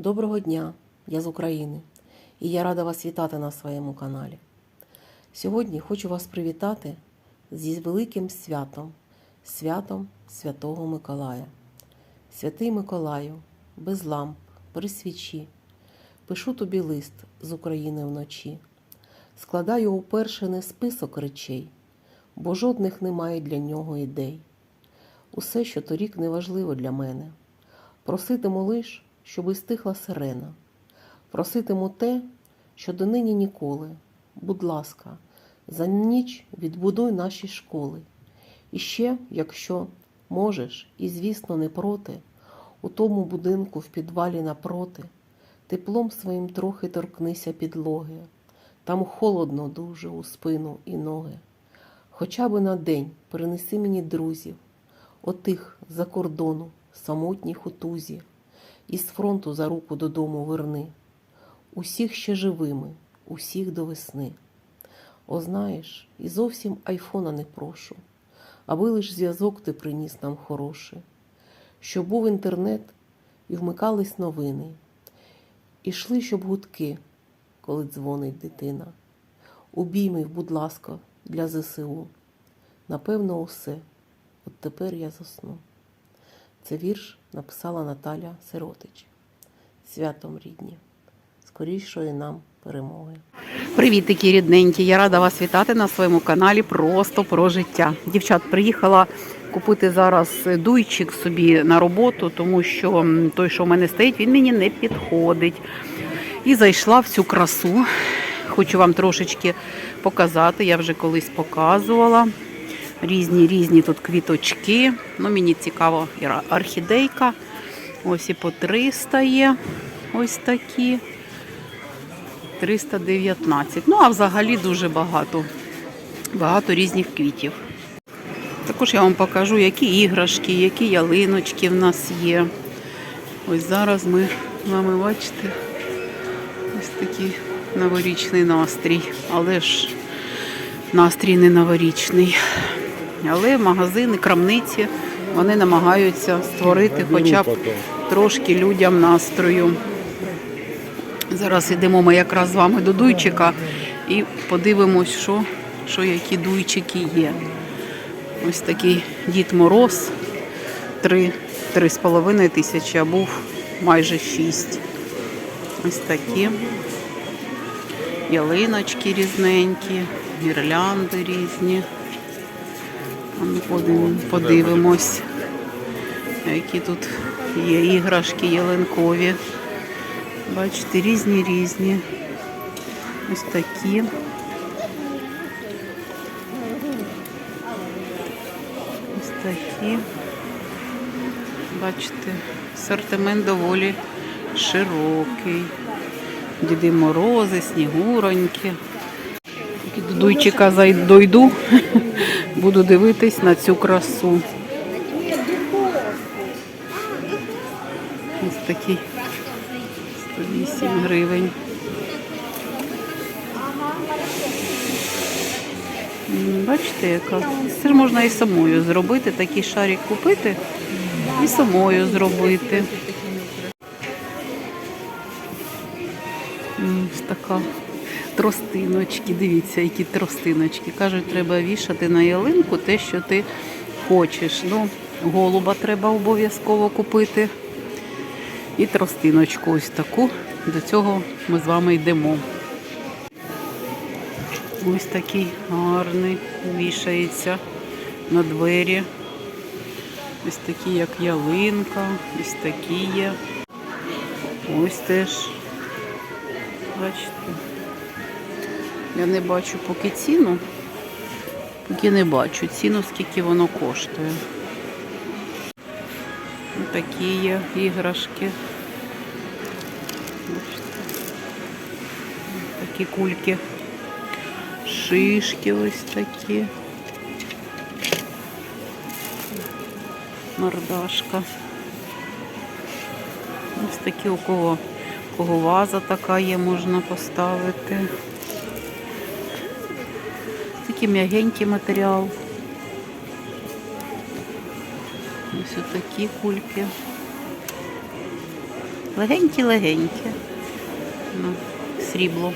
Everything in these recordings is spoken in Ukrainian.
Доброго дня, я з України, і я рада вас вітати на своєму каналі. Сьогодні хочу вас привітати зі великим святом, святом Святого Миколая. Святий Миколаю, без ламп, при свічі, пишу тобі лист з України вночі, складаю уперше не список речей, бо жодних немає для нього ідей. Усе, що торік неважливо для мене. Проситиму лиш, щоби стихла сирена. Проситиму те, що донині ніколи. Будь ласка, за ніч відбудуй наші школи. І ще, якщо можеш, і звісно, не проти, у тому будинку в підвалі напроти, теплом своїм трохи торкнися підлоги. Там холодно дуже у спину і ноги. Хоча би на день принеси мені друзів, отих за кордону, самотніх у тузі, із фронту за руку додому верни. Усіх ще живими, усіх до весни. О, знаєш, і зовсім айфона не прошу, аби лиш зв'язок ти приніс нам хороший, щоб був інтернет і вмикались новини, і йшли, щоб гудки, коли дзвонить дитина. Убійми, будь ласка, для ЗСУ. Напевно, усе. От тепер я засну. Це вірш написала Наталя Сиротич. Святом рідні. Скорішої нам перемоги. Привіт, такі рідненькі. Я рада вас вітати на своєму каналі Просто про життя. Дівчат, приїхала купити зараз дуйчик собі на роботу, тому що той, що в мене стоїть, він мені не підходить. І зайшла в цю красу. Хочу вам трошечки показати. Я вже колись показувала. Різні різні тут квіточки. Ну, мені цікаво орхідейка. Ось і по 300 є. Ось такі. 319. Ну, а взагалі дуже багато. Багато різних квітів. Також я вам покажу, які іграшки, які ялиночки в нас є. Ось зараз ми з вами бачите ось такий новорічний настрій. Але ж настрій не новорічний. Але магазини, крамниці вони намагаються створити хоча б трошки людям настрою. Зараз йдемо ми якраз з вами до дуйчика і подивимось, що, що які дуйчики є. Ось такий Дід Мороз. Три, три з половиною тисячі, а був майже шість. Ось такі. Ялиночки різненькі, гірлянди різні. Ну, Подивимось, які тут є іграшки ялинкові. Бачите, різні різні. Ось такі. Ось такі. Бачите, асортимент доволі широкий. Діди Морози, Снігуроньки. Тільки до Дуйчика зай- дойду, буду дивитись на цю красу. Ось такий 108 гривень. Бачите, яка? Це ж можна і самою зробити, такий шарик купити і самою зробити. Ось така тростиночки. Дивіться, які тростиночки. Кажуть, треба вішати на ялинку те, що ти хочеш. Ну, голуба треба обов'язково купити. І тростиночку ось таку. До цього ми з вами йдемо. Ось такий гарний вішається на двері. Ось такі, як ялинка, ось такі є. Ось теж. Бачите. Я не бачу поки ціну. Поки не бачу ціну, скільки воно коштує. Ось такі є іграшки. Такі кульки. Шишки ось такі. Мордашка. Ось такі у кого, у кого ваза така є, можна поставити. Такий м'ягенький матеріал. Ось такі кульки. Легенькі-легенькі. Ну, срібло.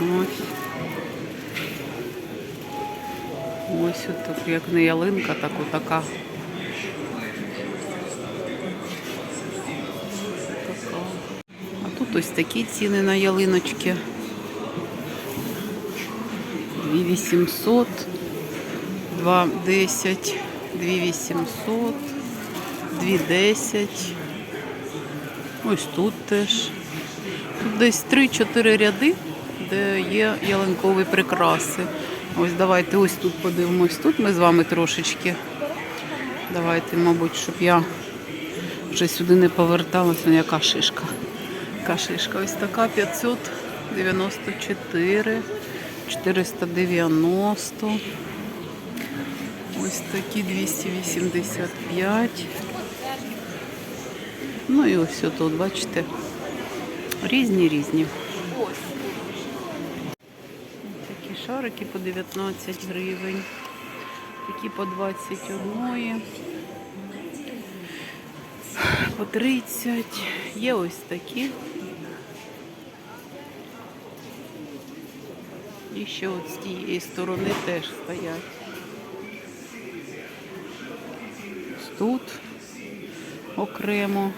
Ось. Ось так, як не ялинка, так отака. Така. А тут ось такі ціни на ялиночки. 2800, 210, 2800, 210. Ось тут теж. Тут десь 3-4 ряди, де є ялинкові прикраси. Ось давайте ось тут подивимось. Тут ми з вами трошечки. Давайте, мабуть, щоб я вже сюди не поверталася. Ну, Яка шишка? Яка шишка? Ось така 594, 490. Ось такі 285. Ну і ось тут, бачите, різні різні. Такі шарики по 19 гривень, такі по 21, по 30. Є ось такі. І ще от з тієї сторони теж стоять. Тут окремо.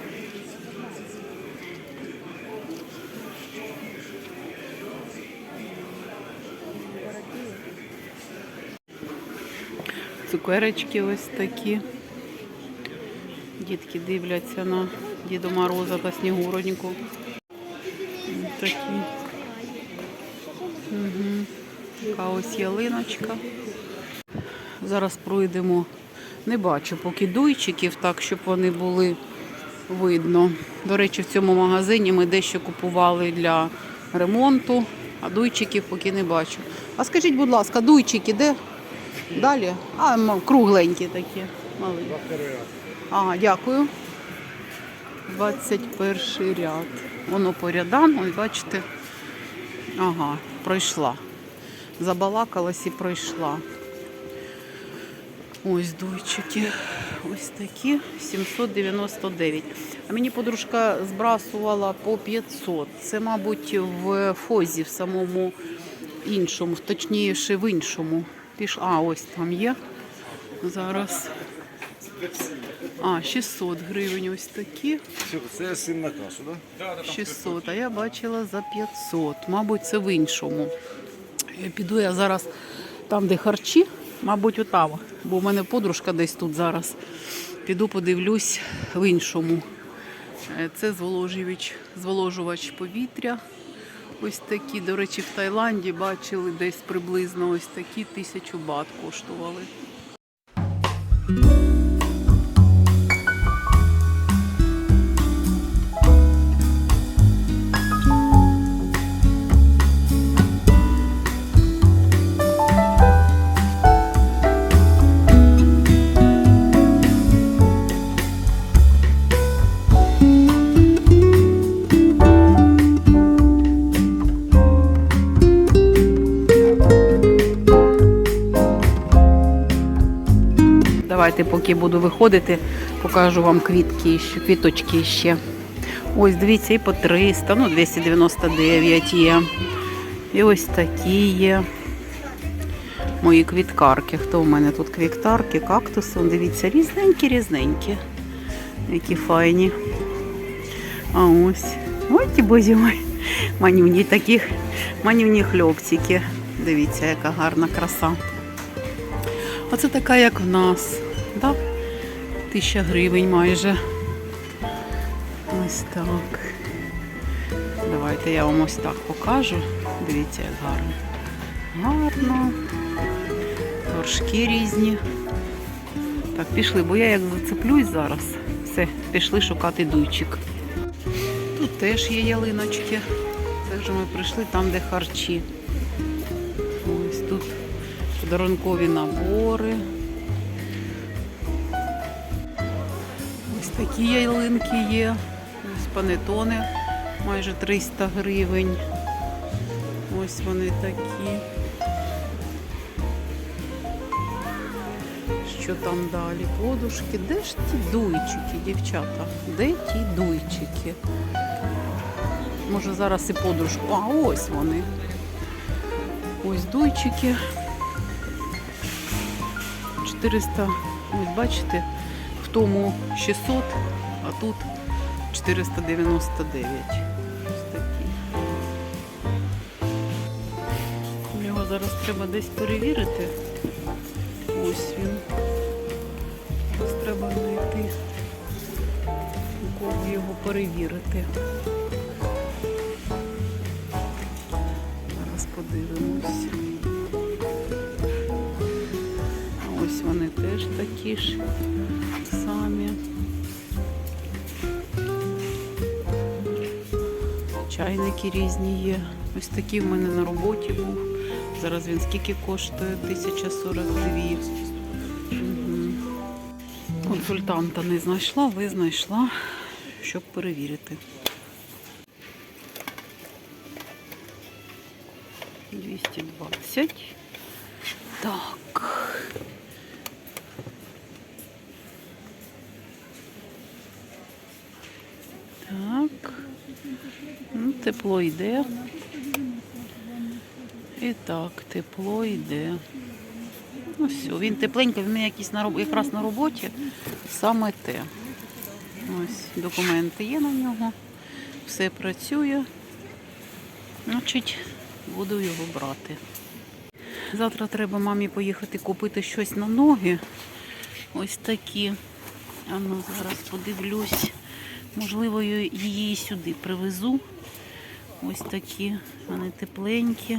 Цукерочки ось такі. Дітки дивляться на Діда Мороза та Снігуреньку. Ось Такі. Ось ялиночка. Зараз пройдемо. Не бачу поки дуйчиків, так, щоб вони були видно. До речі, в цьому магазині ми дещо купували для ремонту, а дуйчиків поки не бачу. А скажіть, будь ласка, дуйчики де? Далі? А, кругленькі такі. Маленькі. Ага, дякую. 21 ряд. Воно по рядам, бачите. Ага, пройшла. Забалакалась і пройшла. Ось дуйчики. Ось такі 799. А мені подружка збрасувала по 500. Це, мабуть, в фозі, в самому іншому, точніше в іншому. Пішла. А, ось там є. Зараз. А, 600 гривень ось такі. Це син на касу, так? 600, а я бачила за 500. Мабуть, це в іншому. Піду я зараз там, де харчі, мабуть, отам. Бо в мене подружка десь тут зараз. Піду подивлюсь в іншому. Е, Це зволожувач, зволожувач повітря. Ось такі, до речі, в Таїланді бачили десь приблизно ось такі тисячу бат коштували. Давайте, поки буду виходити, покажу вам квітки, квіточки ще. Ось, дивіться, і по 300, ну 299 є. І ось такі є. Мої квіткарки. Хто в мене тут квіткарки, кактуси? Дивіться, різненькі-різненькі. Які файні. А ось. Ой, ті бозі мої. Манюні таких, манюні хлопчики. Дивіться, яка гарна краса. Оце така, як в нас. Да? Тисяча гривень майже. Ось так. Давайте я вам ось так покажу. Дивіться, як гарно. Гарно. Горшки різні. Так, пішли, бо я як зацеплюсь зараз. Все, пішли шукати дуйчик. Тут теж є ялиночки. Це ми прийшли там, де харчі. Ось тут подарункові набори. Такі ялинки є. Ось панетони майже 300 гривень. Ось вони такі. Що там далі? Подушки. Де ж ті дуйчики, дівчата? Де ті дуйчики? Може зараз і подушку. А, ось вони. Ось дуйчики. 400, ось бачите, тому 600, а тут 499. Ось такі. Його зараз треба десь перевірити. Ось він. Зараз треба знайти, у кого його перевірити. Зараз подивимось. Ось вони теж такі ж самі. Чайники різні є. Ось такий в мене на роботі був. Зараз він скільки коштує? 1042. Мгм. Консультанта не знайшла, ви знайшла, щоб перевірити. Ну, тепло йде. І так, тепло йде. Ну все, він тепленький, він якийсь на роб... якраз на роботі. Саме те. Ось документи є на нього. Все працює. Значить, буду його брати. Завтра треба мамі поїхати купити щось на ноги. Ось такі. А ну, зараз подивлюсь. Можливо, її сюди привезу. Ось такі. Вони тепленькі.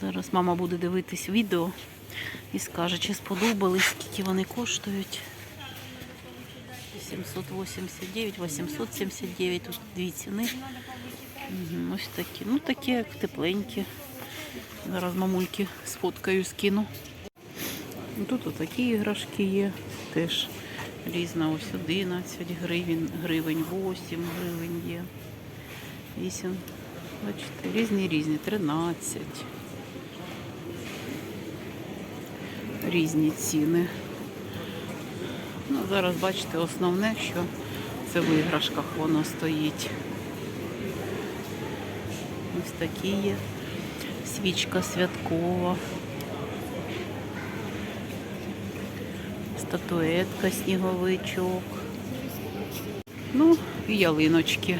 Зараз мама буде дивитись відео і скаже, чи сподобались, скільки вони коштують. 789, 879, тут дві ціни. Ось такі. Ну такі як тепленькі. Зараз мамульки сфоткаю, скину. Ну, Тут отакі іграшки є. Теж різна. Ось 11 гривень, гривень 8 гривень є. 8. Бачите, різні різні. 13. Різні ціни. Ну, зараз бачите, основне, що це в іграшках воно стоїть. Ось такі є. Свічка святкова. Статуетка, сніговичок. Ну, і ялиночки.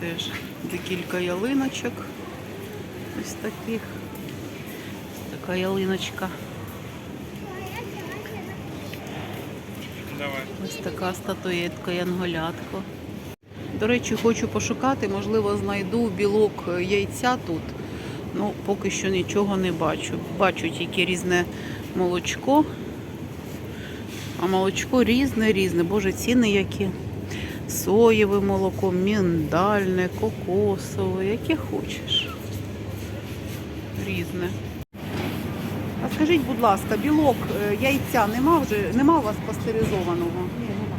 Теж декілька ялиночок. Ось таких. Така ялиночка. Ось така статуетка янголятко. До речі, хочу пошукати, можливо, знайду білок яйця тут. Ну, поки що нічого не бачу. Бачу тільки різне молочко. А молочко різне, різне. Боже, ціни які. Соєве молоко, міндальне, кокосове, яке хочеш. Різне. А скажіть, будь ласка, білок е, яйця нема вже? Нема у вас пастеризованого?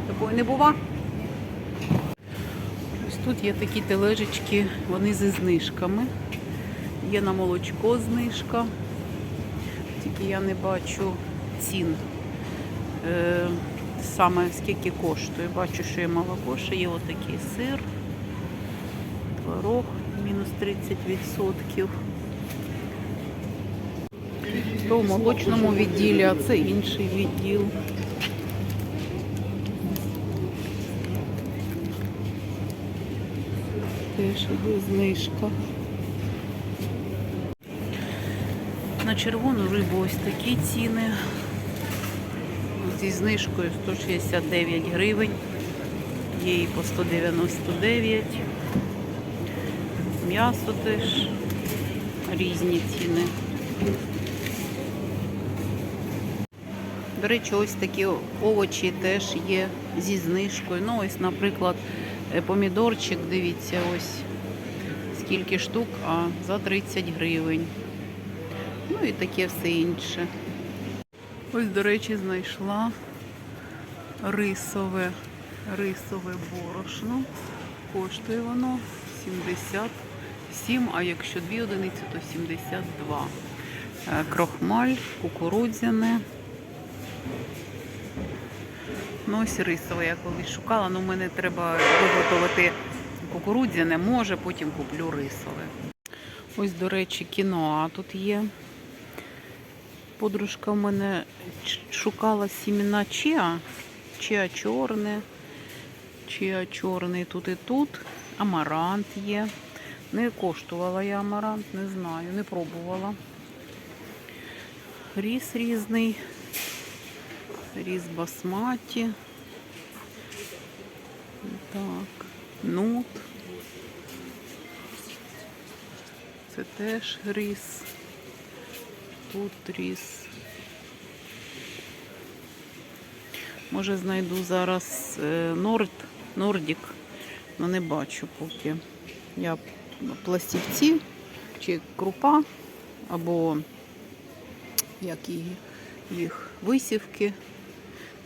Такої не бува? Ось тут є такі тележечки, вони зі знижками. Є на молочко знижка. Тільки я не бачу цін. Е, саме скільки коштує. Бачу, що є молоко, що є отакий сир, творог мінус 30%. То в молочному відділі, а це інший відділ. Теж іде знижка. На червону рибу ось такі ціни. Зі знижкою 169 гривень. Є і по 199. М'ясо теж різні ціни. До речі, ось такі овочі теж є зі знижкою. Ну, ось, наприклад, е, помідорчик, дивіться, ось скільки штук, а за 30 гривень. Ну і таке все інше. Ось, до речі, знайшла рисове, рисове борошно. Коштує воно 77, а якщо дві одиниці, то 72. Е, Крохмаль, кукурудзяне. Ну, ось рисове я колись шукала, але мене треба виготовити кукурудзяне, може, потім куплю рисове. Ось, до речі, кіноа тут є. Подружка в мене шукала сімена чиа, чиа чорне, чиа чорний тут і тут. Амарант є. Не коштувала я амарант, не знаю, не пробувала. Ріс різний. Ріс басматі. Так, нут. Це теж ріс. Тут ріс. Може знайду зараз е, Норд, Нордік, але не бачу поки. Я пластівці чи крупа, або як її, їх висівки,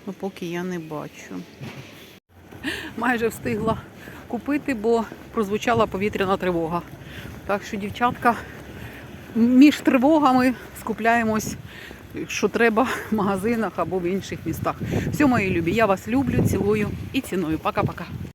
ну поки я не бачу. Майже встигла купити, бо прозвучала повітряна тривога. Так що, дівчатка, між тривогами скупляємось, що треба в магазинах або в інших містах. Все, мої любі, я вас люблю, цілую і ціную. Пока-пока.